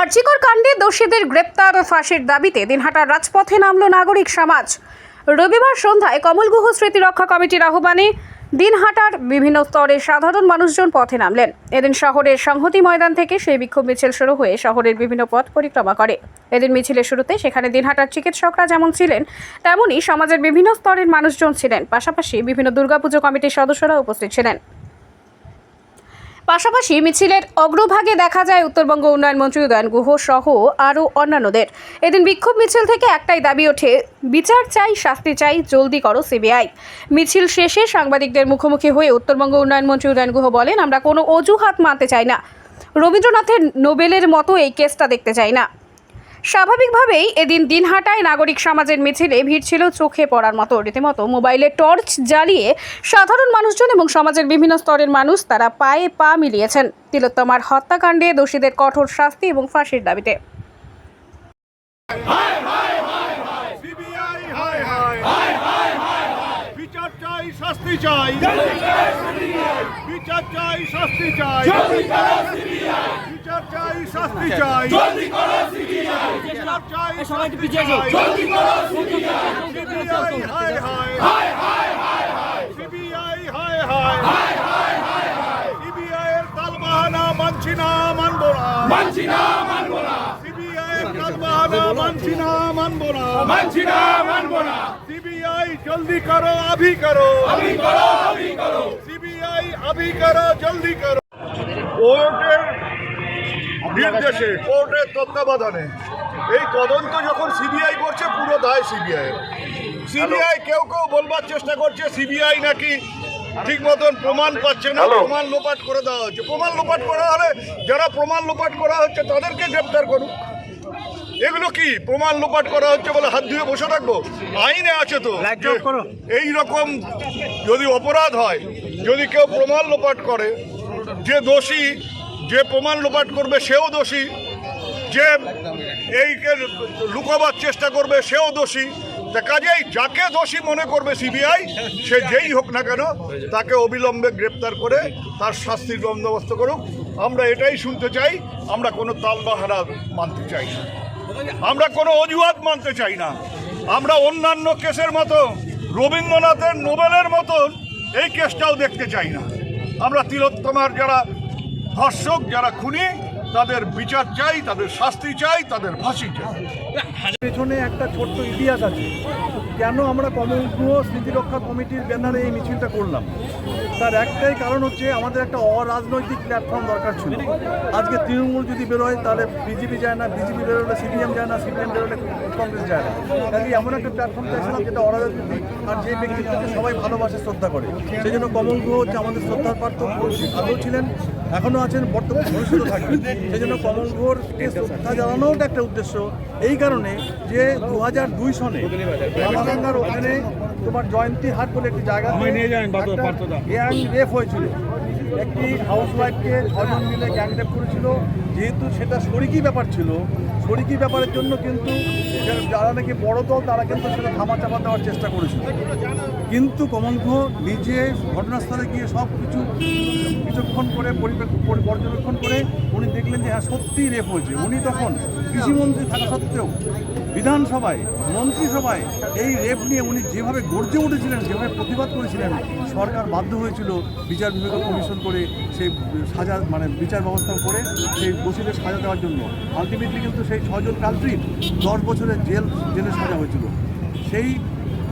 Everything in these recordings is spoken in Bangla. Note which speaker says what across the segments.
Speaker 1: আর্জিকর কাণ্ডে দোষীদের গ্রেপ্তার ও ফাঁসির দাবিতে দিনহাটার রাজপথে নামল নাগরিক সমাজ। রবিবার সন্ধ্যায় কমল গুহ স্মৃতি রক্ষা কমিটির আহ্বানে দিনহাটার বিভিন্ন স্তরের সাধারণ মানুষজন পথে নামলেন। এদিন শহরের সংহতি ময়দান থেকে সেই বিক্ষোভ মিছিল শুরু হয়ে শহরের বিভিন্ন পথ পরিক্রমা করে। এদিন মিছিলের শুরুতে সেখানে দিনহাটার চিকিৎসকরা যেমন ছিলেন, তেমনই সমাজের বিভিন্ন স্তরের মানুষজন ছিলেন। পাশাপাশি বিভিন্ন দুর্গাপুজো কমিটির সদস্যরা উপস্থিত ছিলেন। পাশাপাশি মিছিলের অগ্রভাগে দেখা যায় উত্তরবঙ্গ উন্নয়ন মন্ত্রী উদয়ন গুহ সহ আরও অন্যান্যদের। এদিন বিক্ষোভ মিছিল থেকে একটাই দাবি ওঠে, বিচার চাই, শাস্তি চাই, জলদি করো সিবিআই। মিছিল শেষে সাংবাদিকদের মুখোমুখি হয়ে উত্তরবঙ্গ উন্নয়ন মন্ত্রী উদয়ন গুহ বলেন, আমরা কোনো অজুহাত মানতে চাই না। রবীন্দ্রনাথের নোবেলের মতো এই কেসটা দেখতে চাই না। স্বাভাবিকভাবেই এদিন দিনহাটায় নাগরিক সমাজের মিছিলে ভিড় ছিল চোখে পড়ার মতো। রীতিমতো মোবাইলে টর্চ জ্বালিয়ে সাধারণ মানুষজন এবং সমাজের বিভিন্ন স্তরের মানুষ তারা পায়ে পা মিলিয়েছেন। তিলোত্তমার হত্যাকাণ্ডে দোষীদের কঠোর শাস্তি এবং ফাঁসির দাবিতে
Speaker 2: সিবিআই হায় হায় বিচার চাই শাস্তি চাই। বিচার চাই শাস্তি চাই। বিচার চাই শাস্তি চাই। বিচার চাই
Speaker 3: সবাইকে পিছিয়ে যাও
Speaker 2: সিবিআই হায় হায় সিবিআই হায় হায়। সিবিআই এর তালবাহানা মানছি না মানবো না।
Speaker 4: মানছি না মানবো না।
Speaker 2: সিবিআই এর তালবাহানা মানছি না মানবো না।
Speaker 4: মানছি না মানবো না।
Speaker 2: सीबीआई जल्दी करो अभी करो
Speaker 4: अभी करो अभी करो
Speaker 2: सीबीआई अभी करो जल्दी करो কোর্টের নির্দেশে কোর্টের তত্ত্বাবধানে এই তদন্ত যখন সিবিআই করছে পুরো দায় সিবিআই সিবিআই কেউ কেউ বলবার চেষ্টা করছে সিবিআই নাকি ঠিক মতন প্রমাণ পাচ্ছে না প্রমাণ লোপাট করে দেওয়া হচ্ছে প্রমাণ লোপাট করা হলে যারা প্রমাণ লোপাট করা হচ্ছে তাদেরকে গ্রেপ্তার করুন এগুলো কি প্রমাণ লোপাট করা হচ্ছে বলে হাত ধুয়ে বসে থাকব? আইনে আছে তো। এই রকম যদি অপরাধ হয় যদি কেউ প্রমাণ লোপাট করে যে দোষী যে প্রমাণ লোপাট করবে সেও দোষী যে এইকে লুকাবার চেষ্টা করবে সেও দোষী তা কাজেই যাকে দোষী মনে করবে সিবিআই সে যেই হোক না কেন তাকে অবিলম্বে গ্রেপ্তার করে তার শাস্তির বন্দোবস্ত করুক। আমরা এটাই শুনতে চাই আমরা কোনো তালবাহারা মানতে চাই না। আমরা কোনো অজুহাত মানতে চাই না। আমরা অন্যান্য কেসের মতো, রবীন্দ্রনাথের নোবেলের মতন এই কেসটাও দেখতে চাই না। আমরা তিলোত্তমার যারা ধর্ষক, যারা খুনি, তাদের বিচার চাই, তাদের শাস্তি চাই, তাদের ফাঁসি চাই।
Speaker 5: পেছনে একটা ছোট্ট ইতিহাস আছে। কেন আমরা কমলগুহ স্মৃতিরক্ষা কমিটির ব্যানারে এই মিছিলটা করলাম? তার একটাই কারণ হচ্ছে আমাদের একটা অরাজনৈতিক প্ল্যাটফর্ম দরকার ছিল। আজকে তৃণমূল যদি বেরোয় তাহলে বিজেপি যায় না, বিজেপি বেরোলে সিপিএম যায় না, সিপিএম বেরোলে কংগ্রেস যায় না। কাজে এমন একটা প্ল্যাটফর্ম চাইছিলাম যেটা অরাজনৈতিক আর যে ব্যক্তিত্বকে সবাই ভালোবাসে, শ্রদ্ধা করে। সেই জন্য কমল গুহ হচ্ছে আমাদের শ্রদ্ধার পাত্র আগেও ছিলেন, এখনও আছেন, বর্তমান ভবিষ্যতে থাকবেন। সেই জন্য কমল গুহরকে শ্রদ্ধা জানানোটা একটা উদ্দেশ্য। এই কারণে যে দু হাজার দুই সনে রামাগঙ্গার ওখানে তোমার জয়ন্তী হাট বলে একটি জায়গা গ্যাং রেপ হয়েছিল। একটি হাউস ওয়াইফকে ছজন মিলে গ্যাং রেপ করেছিল। যেহেতু সেটা শরিকি ব্যাপার ছিল শরিকি ব্যাপারের জন্য কিন্তু যারা- নাকি বড় দল তারা কিন্তু সেটা ধামা চাপা দেওয়ার চেষ্টা করেছিল। কিন্তু কমল গুহ নিজে ঘটনাস্থলে গিয়ে সব কিছু কিছুক্ষণ করে পর্যবেক্ষণ করে উনি দেখলেন যে হ্যাঁ সত্যিই রেপ হয়েছে উনি তখন কৃষিমন্ত্রী থাকা সত্ত্বেও বিধানসভায়, মন্ত্রিসভায় এই রেপ নিয়ে উনি যেভাবে গর্জে উঠেছিলেন, যেভাবে প্রতিবাদ করেছিলেন, সরকার বাধ্য হয়েছিল বিচার বিভাগ কমিশন করে সেই সাজা মানে বিচার ব্যবস্থা করে সেই দোষীদের সাজা দেওয়ার জন্য। আলটিমেটলি কিন্তু সেই ছজন কালট্রিট দশ বছরের জেল জেলে সাজা হয়েছিল।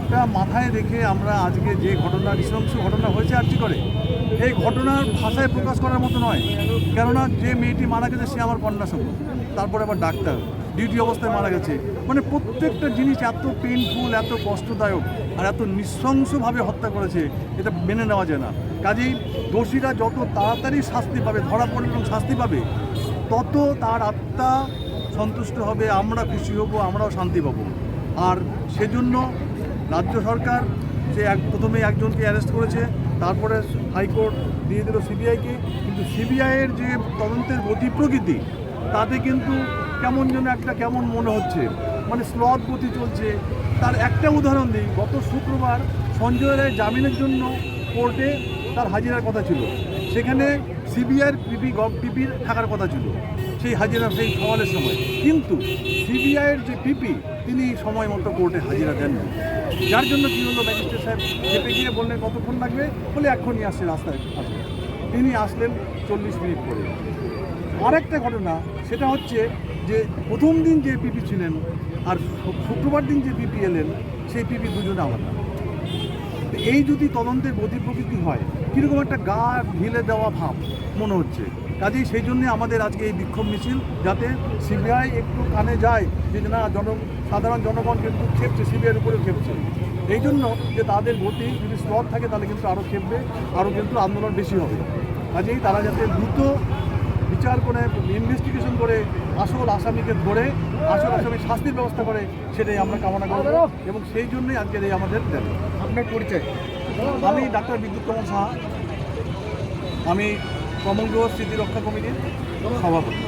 Speaker 5: সেইটা মাথায় রেখে আমরা আজকে যে ঘটনা নৃশংস ঘটনা হয়েছে আর্জি করে, এই ঘটনার ভাষায় প্রকাশ করার মতো নয়। কেননা যে মেয়েটি মারা গেছে, সে আমার কন্যা সম তারপরে আবার ডাক্তার, ডিউটি অবস্থায় মারা গেছে। মানে প্রত্যেকটা জিনিস এত পেইনফুল এত কষ্টদায়ক আর এত নৃশংসভাবে হত্যা করেছে, এটা মেনে নেওয়া যায় না। কাজেই দোষীরা যত তাড়াতাড়ি শাস্তি পাবে, ধরা পড়বে এবং শাস্তি পাবে, তত তার আত্মা সন্তুষ্ট হবে, আমরা খুশি হব, আমরাও শান্তি পাবো। আর সেজন্য রাজ্য সরকার যে এক প্রথমে একজনকে অ্যারেস্ট করেছে, তারপরে হাইকোর্ট দিয়ে দিল সিবিআইকে। কিন্তু সিবিআইয়ের যে তদন্তের গতি প্রকৃতি, তাতে কিন্তু কেমন যেন একটা কেমন মনে হচ্ছে। মানে স্লথ গতি চলছে। তার একটা উদাহরণ দিই, গত শুক্রবার সঞ্জয় রায় জামিনের জন্য কোর্টে তার হাজিরার কথা ছিল। সেখানে সিবিআইয়ের পিপি, গভ পিপির থাকার কথা ছিল, সেই হাজিরা, সেই সওয়ালের সময়। কিন্তু সিবিআইয়ের যে পিপি, তিনি সময় মতো কোর্টে হাজিরা দেননি। যার জন্য কি হলো ম্যাজিস্ট্রেট সাহেব চেপে গিয়ে বললেন, কতক্ষণ লাগবে? বলে, এক্ষুনি আসছে রাস্তায়। আসবে তিনি আসলেন চল্লিশ মিনিট পরে। আরেকটা ঘটনা, সেটা হচ্ছে যে প্রথম দিন যে পিপি ছিলেন আর শুক্রবার দিন যে পিপি এলেন, সেই পিপি দুজনে আলাদা। এই যদি তদন্তের গতি প্রকৃতি হয়, কীরকম একটা গা ঢিলে দেওয়া ভাব মনে হচ্ছে। কাজেই সেই জন্যে আমাদের আজকে এই বিক্ষোভ মিছিল যাতে সিবিআই একটু কানে যায় যে না জন সাধারণ জনগণ কিন্তু খেপছে সিবিআইয়ের উপরেও খেপছে। এই জন্য যে তাদের গতি যদি স্লট থাকে তাহলে কিন্তু আরও খেপবে আরও কিন্তু আন্দোলন বেশি হবে। কাজেই তারা যাতে দ্রুত বিচার করে ইনভেস্টিগেশন করে আসল আসামিকে ধরে আসল আসামি শাস্তির ব্যবস্থা করে সেটাই আমরা কামনা করব এবং সেই জন্যই আজকের এই আমাদের দেন আপনার পরিচয়? আমি ডাক্তার বিদ্যুৎ কমল সাহা। আমি কমল গ্রহ স্মৃতি রক্ষা কমিটির সভাপতি।